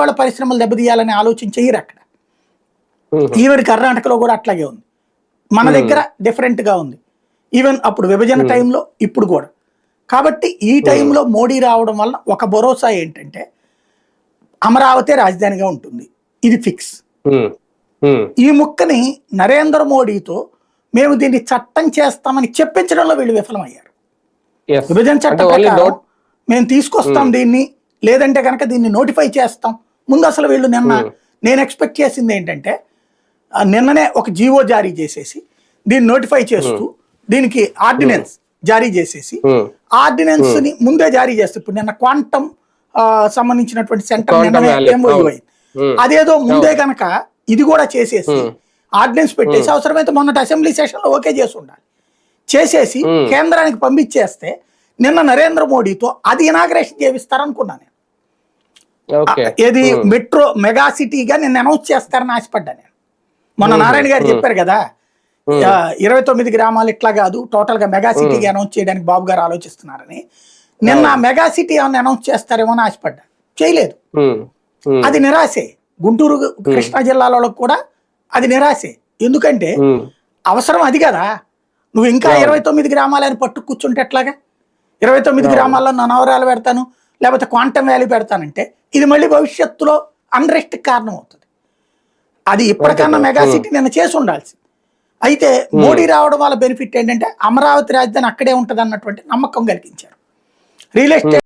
వాళ్ళ పరిశ్రమలు దెబ్బతీయాలని ఆలోచన చేయరు అక్కడ ఈవెన్ కర్ణాటకలో కూడా అట్లాగే ఉంది. మన దగ్గర different గా ఉంది. ఈవెన్ అప్పుడు విభజన టైంలో ఇప్పుడు కూడా. కాబట్టి ఈ టైంలో మోడీ రావడం వల్ల ఒక భరోసా ఏంటంటే అమరావతి రాజధానిగా ఉంటుంది. ఇది ఫిక్స్. ఈ ముక్కని నరేంద్ర మోడీతో మేము దీన్ని చట్టం చేస్తామని చెప్పించడంలో వీళ్ళు విఫలమయ్యారు. విభజన చట్టం మేము తీసుకొస్తాం దీన్ని లేదంటే కనుక దీన్ని నోటిఫై చేస్తాం. ముందు అసలు వీళ్ళు నిన్న నేను ఎక్స్పెక్ట్ చేసింది ఏంటంటే నిన్ననే ఒక జీవో జారీ చేసేసి దీన్ని నోటిఫై చేస్తూ దీనికి ఆర్డినెన్స్ జారీ చేసేసి ఆర్డినెన్స్ని ముందే జారీ చేస్తారు ఇప్పుడు నిన్న క్వాంటమ్ సంబంధించినటువంటి సెంటర్ నిన్ననే. అయింది. అదేదో ముందే కనుక ఇది కూడా చేసేసి. ఆర్డినెన్స్ పెట్టేసి అవసరమైతే మొన్నటి అసెంబ్లీ సెషన్లో ఓకే చేసి ఉండాలి. చేసేసి. కేంద్రానికి పంపించేస్తే నిన్న నరేంద్ర మోడీతో అది ఇనాగ్రేషన్ చేపిస్తారనుకున్నాను నేను. ఏది మెట్రో మెగా సిటీగా నేను అనౌన్స్ చేస్తారని ఆశపడ్డా నేను. మొన్న నారాయణ గారు చెప్పారు కదా ఇరవై తొమ్మిది గ్రామాలు ఇట్లా కాదు టోటల్గా మెగా సిటీగా అనౌన్స్ చేయడానికి బాబు గారు ఆలోచిస్తున్నారని. నిన్న మెగా సిటీ ఏమన్నా అనౌన్స్ చేస్తారేమో అని ఆశపడ్డా. చేయలేదు. అది నిరాశే. గుంటూరు కృష్ణా జిల్లాలో కూడా అది నిరాశే. ఎందుకంటే అవసరం అది కదా. నువ్వు ఇంకా ఇరవై తొమ్మిది గ్రామాలని పట్టు కూర్చుంటే ఎట్లాగా? ఇరవై తొమ్మిది గ్రామాల్లో నా నవరాలు పెడతాను. లేకపోతే క్వాంటమ్ వ్యాలీ పెడతానంటే ఇది మళ్ళీ భవిష్యత్తులో అన్రెస్ట్ కారణం అవుతుంది అది ఇప్పటికన్నా మెగా సిటీ నిన్న చేసి ఉండాల్సింది. అయితే మోడీ రావడం వల్ల బెనిఫిట్ ఏంటంటే అమరావతి రాజధాని అక్కడే ఉంటుంది అన్నటువంటి నమ్మకం కలిగించారు. Real estate